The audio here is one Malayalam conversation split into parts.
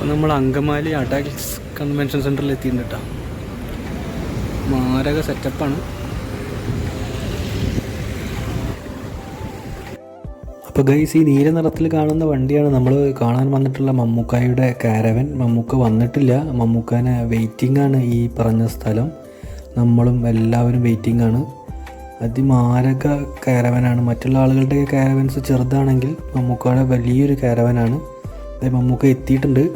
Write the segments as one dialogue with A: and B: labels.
A: അപ്പം നമ്മൾ അങ്കമാലി അഡാക്സ് കൺവെൻഷൻ സെന്ററിൽ എത്തിയിട്ടുണ്ട് കേട്ടോ മാരക സെറ്റപ്പാണ് അപ്പോൾ ഗൈസ് ഈ നീല നിറത്തിൽ കാണുന്ന വണ്ടിയാണ് നമ്മൾ കാണാൻ വന്നിട്ടുള്ള മമ്മൂക്കായുടെ കാരവൻ മമ്മൂക്ക വന്നിട്ടില്ല. മമ്മൂക്കാനെ വെയിറ്റിംഗ് ആണ് ഈ പറഞ്ഞ സ്ഥലം. നമ്മളും എല്ലാവരും വെയിറ്റിംഗ് ആണ്. അതിമാരക കാരവനാണ് മറ്റുള്ള ആളുകളുടെ കാരവൻസ് ചെറുതാണെങ്കിൽ മമ്മൂക്കയുടെ വലിയൊരു കാരവനാണ് മമ്മൂക്ക എത്തിയിട്ടുണ്ട്.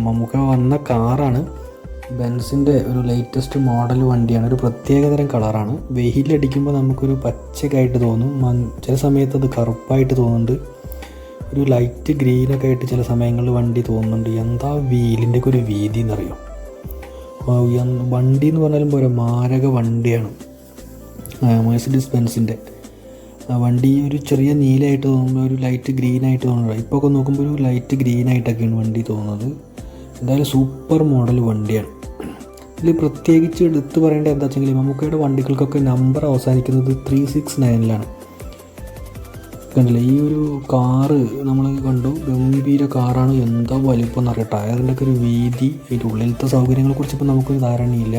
A: മമ്മൂക്ക വന്ന കാറാണ്. ബെൻസിന്റെ ഒരു ലേറ്റസ്റ്റ് മോഡൽ വണ്ടിയാണ്. ഒരു പ്രത്യേകതരം കളറാണ്. വെയിലടിക്കുമ്പോൾ നമുക്കൊരു പച്ചക്കായിട്ട് തോന്നും. ചില സമയത്ത് അത് കറുപ്പായിട്ട് തോന്നുന്നുണ്ട്. ഒരു ലൈറ്റ് ഗ്രീനൊക്കെ ആയിട്ട് ചില സമയങ്ങളിൽ വണ്ടി തോന്നുന്നുണ്ട്. എന്താ വീലിന്റെ ഒക്കെ ഒരു വീതി എന്നറിയോ? വണ്ടി എന്ന് പറഞ്ഞാലും പോരാ മാരക വണ്ടിയാണ്. മേഴ്സിഡീസ് ബെൻസിന്റെ വണ്ടി ഒരു ചെറിയ നീലായിട്ട് തോന്നുന്നു ഒരു ലൈറ്റ് ഗ്രീൻ ആയിട്ട് തോന്നുന്നത്. ഇപ്പോൾ ഒക്കെ നോക്കുമ്പോൾ ഒരു ലൈറ്റ് ഗ്രീൻ ആയിട്ടൊക്കെയാണ് വണ്ടി തോന്നുന്നത്. എന്തായാലും സൂപ്പർ മോഡൽ വണ്ടിയാണ്. ഇതിൽ പ്രത്യേകിച്ച് എടുത്തു പറയേണ്ടത് എന്താ വെച്ചെങ്കിൽ മമ്മൂക്കയുടെ വണ്ടികൾക്കൊക്കെ നമ്പർ അവസാനിക്കുന്നത് ത്രീ സിക്സ് നയനിലാണ് കണ്ടില്ലേ? ഈ ഒരു കാറ് നമ്മൾ കണ്ടു. ഗംഭീര കാറാണ് എന്താ വലിപ്പം എന്നറിയാം ടയറിന്റെ ഒക്കെ ഒരു വീതി അതിന്റെ ഉള്ളിലത്തെ സൗകര്യങ്ങളെക്കുറിച്ച് ഇപ്പോൾ നമുക്കൊരു ധാരണയില്ല.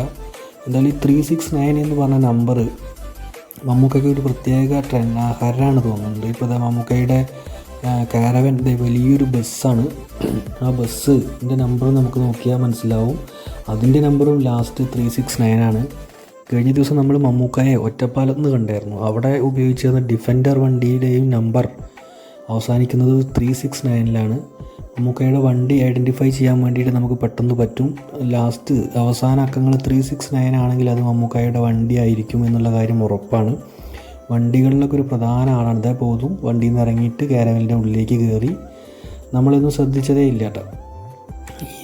A: എന്തായാലും ഈ ത്രീ സിക്സ് നയൻ എന്ന് പറഞ്ഞ നമ്പർ മമ്മൂക്കയ്ക്ക് ഒരു പ്രത്യേക ട്രെൻഡ് ഹരാണ് തോന്നുന്നുണ്ട് ഇപ്പോൾ മമ്മൂക്കയുടെ കാരവൻ വലിയൊരു ബസ്സാണ്. ആ ബസ്സിന്റെ നമ്പർ നമുക്ക് നോക്കിയാൽ മനസ്സിലാവും. അതിന്റെ നമ്പറും ലാസ്റ്റ് ത്രീ സിക്സ് നയൻ ആണ്. കഴിഞ്ഞ ദിവസം നമ്മൾ മമ്മൂക്കയെ ഒറ്റപ്പാലത്ത് നിന്ന് കണ്ടായിരുന്നു. അവിടെ ഉപയോഗിച്ചിരുന്ന ഡിഫൻഡർ വണ്ടിയുടെയും നമ്പർ അവസാനിക്കുന്നത് ത്രീ സിക്സ് നയനിലാണ് മമ്മൂക്കയുടെ വണ്ടി ഐഡന്റിഫൈ ചെയ്യാൻ വേണ്ടിയിട്ട് നമുക്ക് പെട്ടെന്ന് പറ്റും. ലാസ്റ്റ് അവസാന അക്കങ്ങൾ ത്രീ സിക്സ് നയൻ ആണെങ്കിൽ അത് മമ്മൂക്കായുടെ വണ്ടി ആയിരിക്കും എന്നുള്ള കാര്യം ഉറപ്പാണ്. വണ്ടികളിലൊക്കെ ഒരു പ്രധാന ആളാണ്. ഇതേ പോതും വണ്ടിയിൽ നിന്ന് ഇറങ്ങിയിട്ട് കാരവലിന്റെ ഉള്ളിലേക്ക് കയറി നമ്മളിതൊന്നും ശ്രദ്ധിച്ചതേ ഇല്ല കേട്ടോ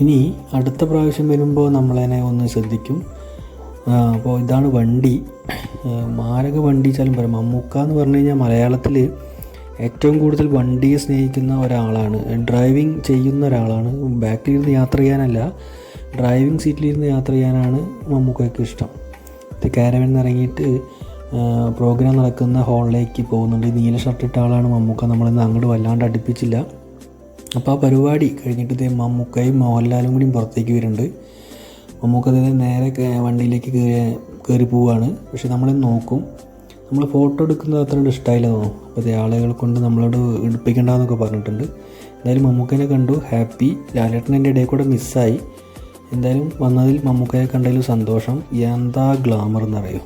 A: ഇനി അടുത്ത പ്രാവശ്യം വരുമ്പോൾ നമ്മളതിനെ ഒന്ന് ശ്രദ്ധിക്കും. അപ്പോൾ ഇതാണ് വണ്ടി. മാരക വണ്ടി വെച്ചാലും പറയാം മമ്മൂക്ക എന്ന് പറഞ്ഞു കഴിഞ്ഞാൽ മലയാളത്തിൽ ഏറ്റവും കൂടുതൽ വണ്ടിയെ സ്നേഹിക്കുന്ന ഒരാളാണ് ഡ്രൈവിംഗ് ചെയ്യുന്ന ഒരാളാണ്. ബാക്കിലിരുന്ന് യാത്ര ചെയ്യാനല്ല ഡ്രൈവിംഗ് സീറ്റിലിരുന്ന് യാത്ര ചെയ്യാനാണ് മമ്മൂക്കയ്ക്ക് ഇഷ്ടം. ഇത് കാരവൻ ഇറങ്ങിയിട്ട് പ്രോഗ്രാം നടക്കുന്ന ഹാളിലേക്ക് പോകുന്നുണ്ട്. നീല ഷർട്ട് ഇട്ട ആളാണ് മമ്മൂക്ക. നമ്മളിന്ന് അങ്ങോട്ട് വല്ലാണ്ട് അടുപ്പിച്ചില്ല. അപ്പോൾ ആ പരിപാടി കഴിഞ്ഞിട്ട് ഇതേ മമ്മൂക്കയും മോഹൻലാലും കൂടിയും പുറത്തേക്ക് വരുന്നുണ്ട്. മമ്മൂക്ക നേരെ വണ്ടിയിലേക്ക് കയറി പോവുകയാണ് പക്ഷെ നമ്മളെ നോക്കും നമ്മൾ ഫോട്ടോ എടുക്കുന്നത് അത്ര ഇഷ്ടമായില്ല തോന്നും അപ്പോൾ ആളുകൾ കൊണ്ട് നമ്മളോട് എടുപ്പിക്കണ്ടെന്നൊക്കെ പറഞ്ഞിട്ടുണ്ട്. എന്തായാലും മമ്മൂക്കനെ കണ്ടു ഹാപ്പി ലാലേട്ടൻ എന്റെ ഇടയിൽ കൂടെ മിസ്സായി എന്തായാലും വന്നതിൽ മമ്മൂക്കയെ കണ്ടതിൽ സന്തോഷം. എന്താ ഗ്ലാമർ എന്നറിയോ?